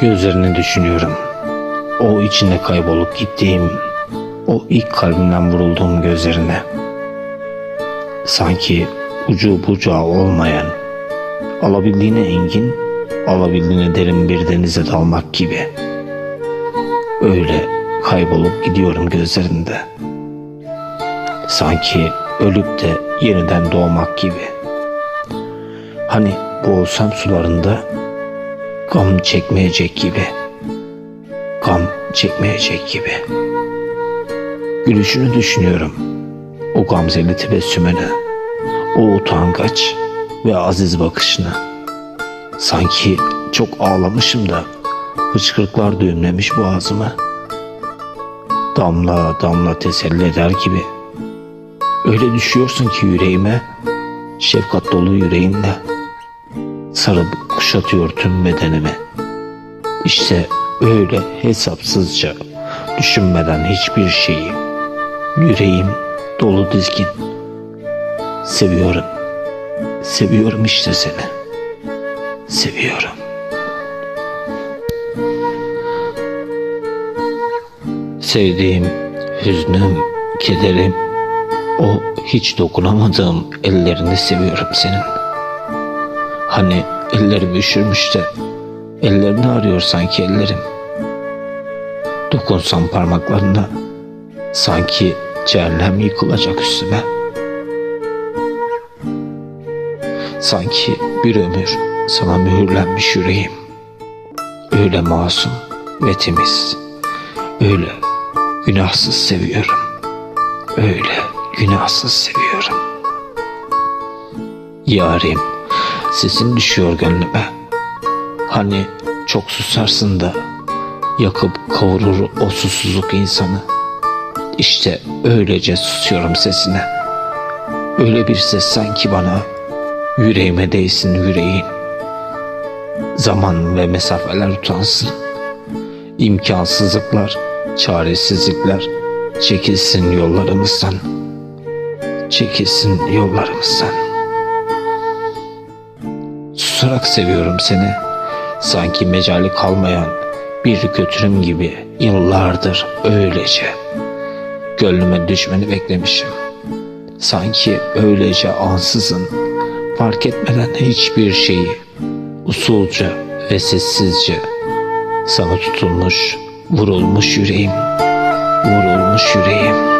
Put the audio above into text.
Gözlerini düşünüyorum. O içinde kaybolup gittiğim, o ilk kalbimden vurulduğum gözlerine. Sanki ucu bucağı olmayan, alabildiğine engin, alabildiğine derin bir denize dalmak gibi. Öyle kaybolup gidiyorum gözlerinde. Sanki ölüp de yeniden doğmak gibi. Hani boğulsam sularında gam çekmeyecek gibi. Gam çekmeyecek gibi. Gülüşünü düşünüyorum. O gamzeli tebessümünü. O utangaç ve aziz bakışını. Sanki çok ağlamışım da hıçkırıklar düğümlemiş boğazımı. Damla damla teselli eder gibi. Öyle düşüyorsun ki yüreğime, şefkat dolu yüreğinle. Sarıp kuşatıyor tüm bedenimi. İşte öyle hesapsızca, düşünmeden hiçbir şeyi. Yüreğim dolu dizgin. Seviyorum. Seviyorum işte seni. Seviyorum. Sevdiğim hüznüm, kederim, o hiç dokunamadığım ellerini seviyorum senin. Hani ellerim üşürmüş de ellerini arıyor sanki ellerim. Dokunsam parmaklarına sanki cehennem yıkılacak üstüme. Sanki bir ömür sana mühürlenmiş yüreğim. Öyle masum ve temiz. Öyle günahsız seviyorum. Öyle günahsız seviyorum. Yarim sesin düşüyor gönlüme. Hani çok susarsın da yakıp kavurur o susuzluk insanı. İşte öylece susuyorum sesine. Öyle bir ses sanki bana yüreğime değsin yüreğin. Zaman ve mesafeler utansın. İmkansızlıklar, çaresizlikler çekilsin yollarımızdan. Çekilsin yollarımızdan. Susarak seviyorum seni. Sanki mecali kalmayan bir götürüm gibi yıllardır öylece. Gönlüme düşmeni beklemişim. Sanki öylece ansızın fark etmeden hiçbir şeyi usulca ve sessizce sana tutulmuş, vurulmuş yüreğim, vurulmuş yüreğim.